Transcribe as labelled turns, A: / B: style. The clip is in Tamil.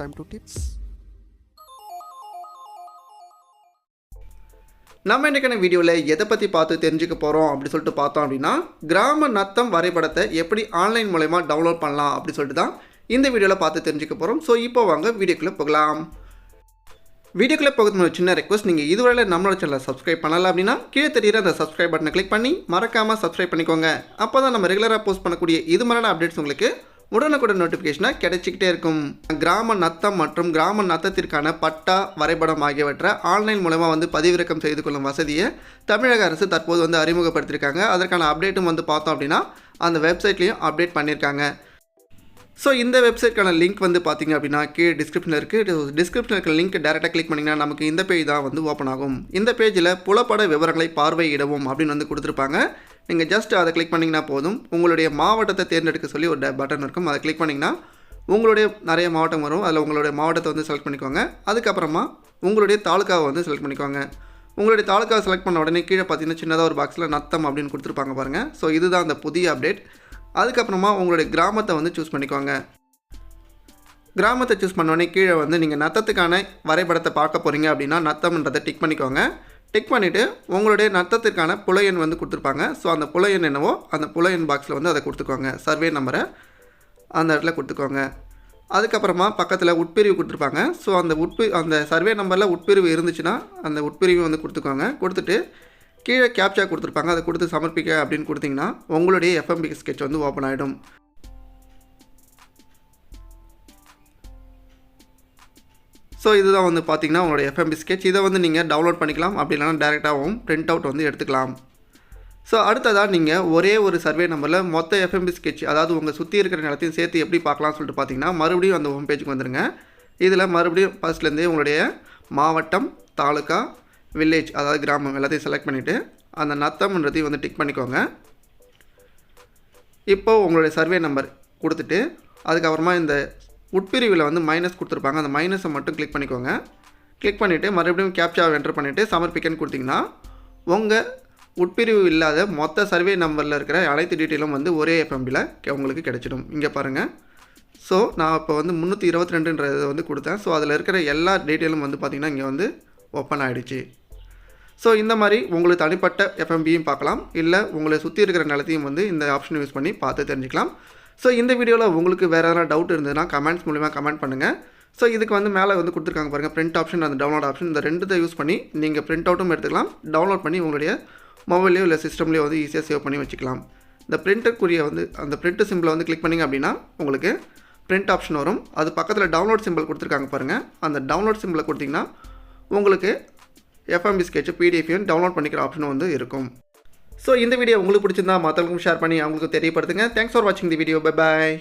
A: time to tips.
B: நம்ம இன்றைக்கான வீடியோவில் எதை பற்றி பார்த்து தெரிஞ்சுக்க போகிறோம் அப்படி சொல்லிட்டு பார்த்தோம் அப்படின்னா கிராம நத்தம் வரைபடத்தை எப்படி ஆன்லைன் மூலயமா டவுன்லோட் பண்ணலாம் அப்படி சொல்லிட்டு தான் இந்த வீடியோவில் பார்த்து தெரிஞ்சுக்க போகிறோம் ஸோ இப்போ வாங்க வீடியோக்குள்ளே போகலாம். வீடியோக்குள்ளே போகிறது ஒரு சின்ன ரெக்வஸ்ட் நீங்கள் இதுவரை நம்மளோட சேனலை சப்ஸ்கிரைப் பண்ணலாம் அப்படின்னா கீழே தெரியிற அந்த சப்ஸ்கிரைப் பட்டனை கிளிக் பண்ணி மறக்காமல் சப்ஸ்கிரைப் பண்ணிக்கோங்க. அப்போ தான் நம்ம ரெகுலராக போஸ்ட் பண்ணக்கூடிய இது மாதிரியான அப்டேட்ஸ் உங்களுக்கு உடனுக்குடன் நோட்டிஃபிகேஷனாக கிடைச்சிக்கிட்டே இருக்கும். கிராம நத்தம் மற்றும் கிராம நத்தத்திற்கான பட்டா வரைபடம் ஆகியவற்றை ஆன்லைன் மூலமாக வந்து பதிவிறக்கம் செய்து கொள்ளும் வசதியை தமிழக அரசு தற்போது வந்து அறிமுகப்படுத்தியிருக்காங்க. அதற்கான அப்டேட்டும் வந்து பார்த்தோம் அப்படின்னா அந்த வெப்சைட்லேயும் அப்டேட் பண்ணியிருக்காங்க. ஸோ இந்த வெப்சைட்க்கான லிங்க் வந்து பார்த்தீங்க அப்படின்னா கீழே டிஸ்கிரிப்ஷனில் இருக்குது டிஸ்கிரிப்ஷனில் இருக்கிற லிங்க் டேரெக்டாக கிளிக் பண்ணிங்கன்னா நமக்கு இந்த பேஜ் தான் வந்து ஓப்பன் ஆகும். இந்த பேஜில் புலப்பட விவரங்களை பார்வையிடவும் அப்படின்னு வந்து கொடுத்துருப்பாங்க. நீங்கள் ஜஸ்ட் அதை கிளிக் பண்ணிங்கன்னா போதும். உங்களுடைய மாவட்டத்தை தேர்ந்தெடுக்க சொல்லி ஒரு பட்டன் இருக்கும். அதை கிளிக் பண்ணிங்கன்னா உங்களுடைய நிறைய மாவட்டம் வரும். அதில் உங்களுடைய மாவட்டத்தை வந்து செலக்ட் பண்ணிக்கோங்க. அதுக்கப்புறமா உங்களுடைய தாலுக்காவை வந்து செலக்ட் பண்ணிக்கோங்க. உங்களுடைய தாலுக்காவை செலக்ட் பண்ண உடனே கீழே பார்த்தீங்கன்னா சின்னதாக ஒரு பாக்ஸில் நத்தம் அப்படின்னு கொடுத்துருப்பாங்க பாருங்கள் ஸோ இதுதான் அந்த புதிய அப்டேட் அதுக்கப்புறமா உங்களுடைய கிராமத்தை வந்து சூஸ் பண்ணிக்கோங்க. கிராமத்தை சூஸ் பண்ணோடனே கீழே வந்து நீங்கள் நத்தத்துக்கான வரைபடத்தை பார்க்க போகிறீங்க அப்படின்னா நத்தம்ன்றதை டிக் பண்ணிக்கோங்க. டிக் பண்ணிவிட்டு உங்களுடைய நத்தத்திற்கான புலையன் வந்து கொடுத்துருப்பாங்க. ஸோ அந்த புலையன் என்னவோ அந்த புலையன் பாக்ஸில் வந்து அதை கொடுத்துக்கோங்க. சர்வே நம்பரை அந்த இடத்துல கொடுத்துக்கோங்க. அதுக்கப்புறமா பக்கத்தில் உட்பிரிவு கொடுத்துருப்பாங்க. ஸோ அந்த உட்பி அந்த சர்வே நம்பரில் உட்பிரிவு இருந்துச்சுன்னா அந்த உட்பிரிவு வந்து கொடுத்துக்கோங்க. கொடுத்துட்டு கீழே கேப்சா கொடுத்துருப்பாங்க. அதை கொடுத்து சமர்ப்பிக்க அப்படின்னு கொடுத்தீங்கன்னா உங்களுடைய எஃப்எம்பி ஸ்கெட்ச் வந்து ஓப்பன் ஆகிடும் ஸோ இதுதான் வந்து பார்த்தீங்கன்னா உங்களோட எஃப்எம்பி ஸ்கெட்ச் இதை வந்து நீங்கள் டவுன்லோட் பண்ணிக்கலாம். அப்படி இல்லைனா டேரெக்டாகவும் பிரிண்ட் அவுட் வந்து எடுத்துக்கலாம். ஸோ அடுத்ததாக நீங்கள் ஒரே ஒரு சர்வே நம்பரில் மொத்த எஃப்எம்பி ஸ்கெட்ச் அதாவது உங்கள் சுற்றி இருக்கிற நிலத்தையும் சேர்த்து எப்படி பார்க்கலாம்னு சொல்லிட்டு பார்த்தீங்கன்னா மறுபடியும் அந்த ஹோம் பேஜுக்கு வந்துடுங்க இதில் மறுபடியும் ஃபஸ்ட்லேருந்தே உங்களுடைய மாவட்டம் தாலுக்கா வில்லேஜ் அதாவது கிராமம் எல்லாத்தையும் செலக்ட் பண்ணிவிட்டு அந்த நத்தம்ன்றதையும் வந்து டிக் பண்ணிக்கோங்க. இப்போது உங்களுடைய சர்வே நம்பர் கொடுத்துட்டு அதுக்கப்புறமா இந்த உட்பிரிவில் வந்து மைனஸ் கொடுத்துருப்பாங்க. அந்த மைனஸை மட்டும் கிளிக் பண்ணிக்கோங்க. கிளிக் பண்ணிவிட்டு மறுபடியும் கேப்சாவை என்டர் பண்ணிவிட்டு சமர்ப்பிக்கன்னு கொடுத்தீங்கன்னா உங்கள் உட்பிரிவு இல்லாத மொத்த சர்வே நம்பரில் இருக்கிற அனைத்து டீட்டெயிலும் வந்து ஒரே எஃப்எம்பியில் உங்களுக்கு கிடைச்சிடும். இங்கே பாருங்கள் ஸோ நான் இப்போ வந்து முந்நூற்றி இருபத்தி ரெண்டுன்றதை வந்து கொடுத்தேன். ஸோ அதில் இருக்கிற எல்லா டீட்டெயிலும் வந்து பார்த்திங்கன்னா இங்கே வந்து ஓப்பன் ஆகிடுச்சு ஸோ இந்த மாதிரி உங்களுக்கு தனிப்பட்ட எஃப்எம்பியும் பார்க்கலாம் இல்லை உங்களை சுற்றி இருக்கிற நிலத்தையும் வந்து இந்த ஆப்ஷன் யூஸ் பண்ணி பார்த்து தெரிஞ்சுக்கலாம். ஸோ இந்த வீடியோவில் உங்களுக்கு வேறு எதனா டவுட் இருந்ததுன்னா கமெண்ட்ஸ் மூலிமா கமெண்ட் பண்ணுங்கள் ஸோ இதுக்கு வந்து மேலே வந்து கொடுத்துருக்காங்க பாருங்கள் பிரிண்ட் ஆப்ஷன் அந்த டவுன்லோட் ஆப்ஷன் இந்த ரெண்டுத்தை யூஸ் பண்ணி நீங்கள் பிரிண்ட் அவுட்டும் எடுத்துக்கலாம். டவுன்லோட் பண்ணி உங்களுடைய மொபைல்லையோ இல்லை சிஸ்டம்லேயோ வந்து ஈஸியாக சேவ் பண்ணி வச்சுக்கலாம். இந்த பிரிண்டருக்குரிய வந்து அந்த பிரிண்ட் சிம்பிளை வந்து கிளிக் பண்ணிங்க அப்படின்னா உங்களுக்கு பிரிண்ட் ஆப்ஷன் வரும். அது பக்கத்தில் டவுன்லோட் சிம்பிள் கொடுத்துருக்காங்க பாருங்கள் அந்த டவுன்லோட் சிம்பிளை கொடுத்தீங்கன்னா உங்களுக்கு எஃப்எம்பி ஸ்கெட்ச் பிடிஎஃப்யும் டவுன்லோட் பண்ணிக்கிற ஆப்ஷனும் வந்து இருக்கும். ஸோ இந்த வீடியோ உங்களுக்கு பிடிச்சிருந்தா மற்றவங்களுக்கும் ஷேர் பண்ணி அவங்களுக்கு தெரியப்படுத்துங்க. தேங்க்ஸ் ஃபார் வாட்சிங் தி வீடியோ பை பாய்